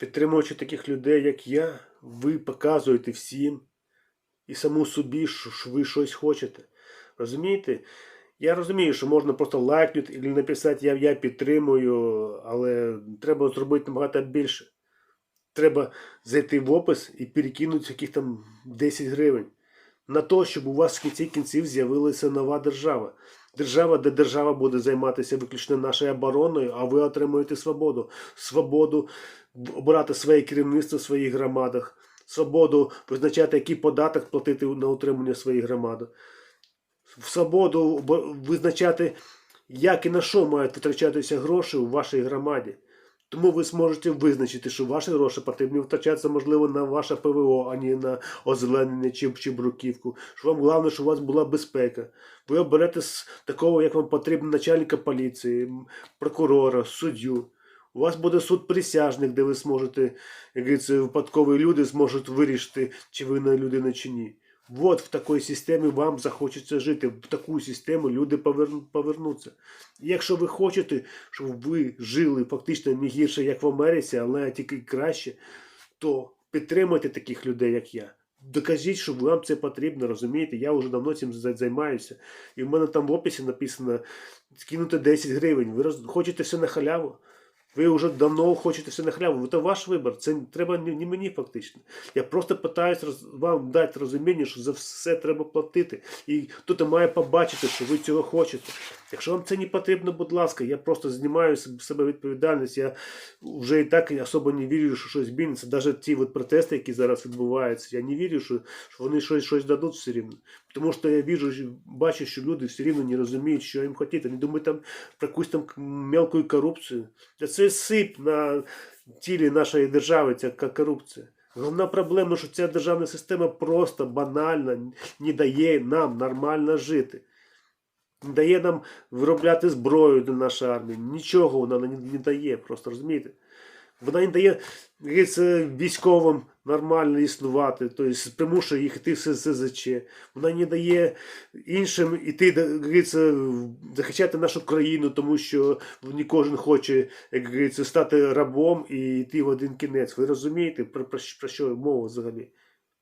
Підтримуючи таких людей, як я, ви показуєте всім і саму собі, що ви щось хочете. Розумієте? Я розумію, що можна просто лайкнути і написати я, я підтримую, але треба зробити набагато більше. Треба зайти в опис і перекинути яких там 10 гривень. На те, щоб у вас в кінці кінців з'явилася нова держава. Держава, де держава буде займатися виключно нашою обороною, а ви отримуєте свободу. Свободу обирати своє керівництво в своїх громадах, свободу визначати, який податок платити на утримання своїх громад, свободу визначати, як і на що мають витрачатися гроші у вашій громаді. Тому ви зможете визначити, що ваші гроші потрібні витрачатися, можливо, на ваше ПВО, а не на озеленення чи, чи бруківку. Що вам головне, щоб у вас була безпека. Ви оберете з такого, як вам потрібно, начальника поліції, прокурора, суддю. У вас буде суд присяжних, де ви зможете, як говориться, випадкові люди зможуть вирішити, чи винна людина чи ні. От в такій системі вам захочеться жити. В таку систему люди повернуться. І якщо ви хочете, щоб ви жили фактично не гірше, як в Америці, але тільки краще, то підтримуйте таких людей, як я. Докажіть, що вам це потрібно, розумієте? Я вже давно цим займаюся. І в мене там в описі написано скинути 10 гривень. Ви роз... хочете все на халяву? Ви вже давно хочете все на халяву. Це ваш вибір. Це треба не, мені фактично. Я просто питаюсь вам дати розуміння, що за все треба платити. І хтось має побачити, що ви цього хочете. Якщо вам це не потрібно, будь ласка, я просто знімаю з себе відповідальність. Я вже і так особо не вірю, що щось зміниться. Навіть ті от протести, які зараз відбуваються, я не вірю, що вони щось, щось дадуть все рівно. Тому що я віжу, бачу, що люди все рівно не розуміють, що їм хотіти. Вони думають там про якусь там мелку корупцію. Та це сип на тілі нашої держави, ця корупція. Головна проблема, що ця державна система просто банально не дає нам нормально жити. Не дає нам виробляти зброю для нашої армії. Нічого вона не, не дає, просто розумієте? Вона не дає військовим нормально існувати, тобто примушує їх йти в СЗЧ. Вона не дає іншим іти, захищати нашу країну, тому що не кожен хоче, як стати рабом і йти в один кінець. Ви розумієте, про, про, про що мова взагалі?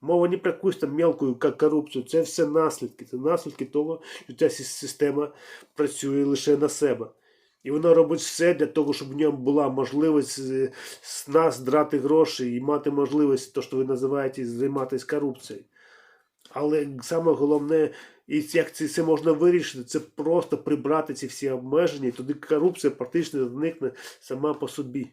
Мова не про якусь там мелку корупцію, це все наслідки. Це наслідки того, що ця система працює лише на себе. І вона робить все для того, щоб в ньому була можливість е, з нас драти гроші і мати можливість, то, що ви називаєте, займатися корупцією. Але саме головне, і як це, це можна вирішити, це просто прибрати ці всі обмеження, і тоді корупція практично зникне сама по собі.